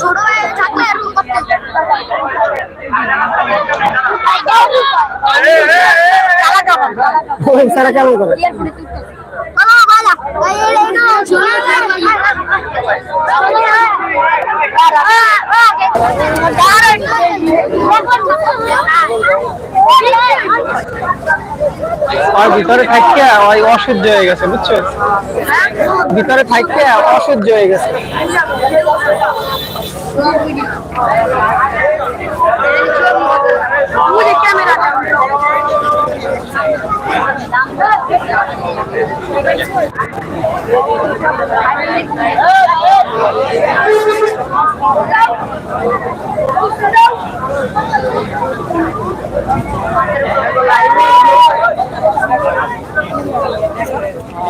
ছোট থাকলে এরকম সারা কেমন করে ayo, আর ভিতরে থাকতে ওই অসহ্য হয়ে গেছে বুঝছ? ভিতরে থাকতে অসহ্য হয়ে গেছে।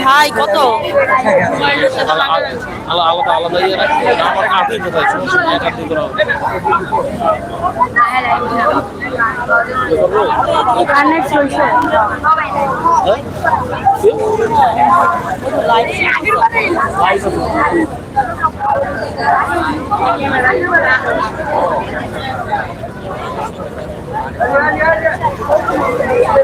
ভাই কত আলাদা আলাদা ইয়ে রাখছি আমার আপনি কোথায় সমস্যা এক আপনি করা হবে।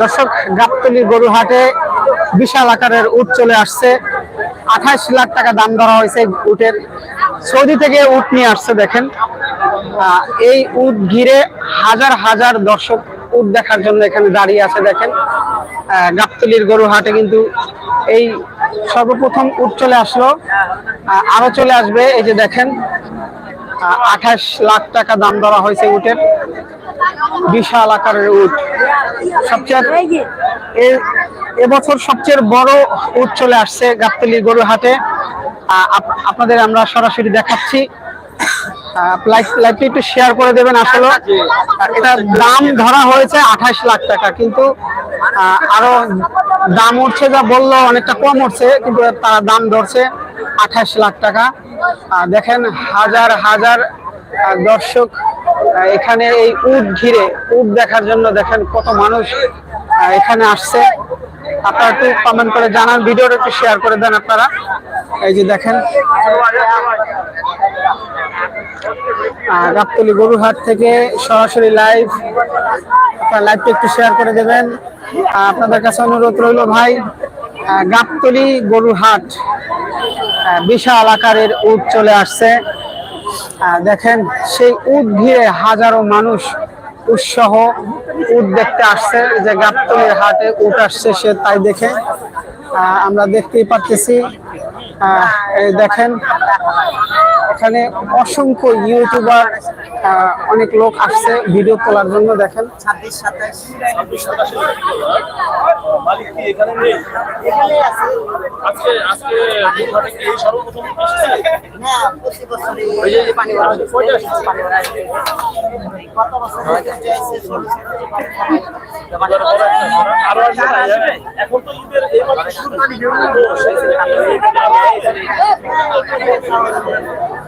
দর্শক, গাবতলি গরুহাটে বিশাল আকারের উট চলে আসছে। আঠাশ লাখ টাকা দাম ধরা হয়েছে উটের। সৌদি থেকে উট নিয়ে আসছে, দেখেন। এই উট ঘিরে হাজার হাজার দর্শক উট দেখার জন্য এখানে দাঁড়িয়ে আছে দেখেন। গাবতলির গরুহাটে কিন্তু এই সর্বপ্রথম উট চলে আসলো। আরও চলে আসবে, এই যে দেখেন আঠাশ লাখ টাকা দাম ধরা হয়েছে উটের। বিশাল আকারের উট। সবচেয়ে এবছর সবচেয়ে বড় উট চলে আসছে গাবতলি গরু হাটে। আপ- আপনাদের আমরা সরাসরি দেখাচ্ছি। লাইভটি একটু শেয়ার করে দেবেন আসলে। এটা দাম ধরা হয়েছে আঠাশ লাখ টাকা কিন্তু আরও দাম উঠছে যা বলল অনেকটা কম উঠছে কিন্তু তারা দাম ধরছে আঠাশ লাখ টাকা। দেখেন হাজার হাজার দর্শক এখানে এই উট ঘিরে উট দেখার জন্য দেখেন কত মানুষ এখানে আসছে। আপনারা একটু কমেন্ট করে জানান ভিডিওটা একটু শেয়ার করে দেন আপনারা। এই যে দেখেন। গাবতলী গরুহাট থেকে সরাসরি লাইভ আপনার লাইভটা একটু শেয়ার করে দেবেন। আপনাদের কাছে অনুরোধ রইল ভাই আহ, গাবতলী গরুহাট বিশাল আকারের উট চলে আসছে। দেখেন সেই উট ঘিরে হাজারো মানুষ উৎসাহ উট দেখতে আসছে, যে গাবতলির হাটে উট আসছে সে তাই দেখে। আমরা দেখতেই পারতেছি। দেখেন এখানে অসংখ্য ইউটিউবার অনেক লোক আসছে ভিডিও তোলার জন্য দেখেন। এখানে হ্যাঁ? এখন তো ঈদের এই মাত্র শুরু।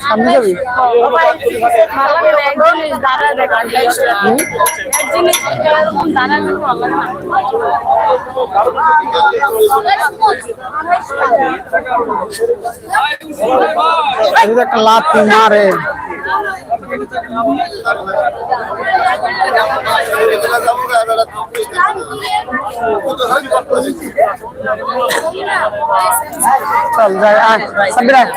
সামনে যাবি? একটা লাথি মারে। চল যাই আয় সাব্বির আয়।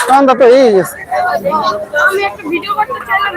তখন তো এই গেছে আমি একটা ভিডিও করতে চাইলাম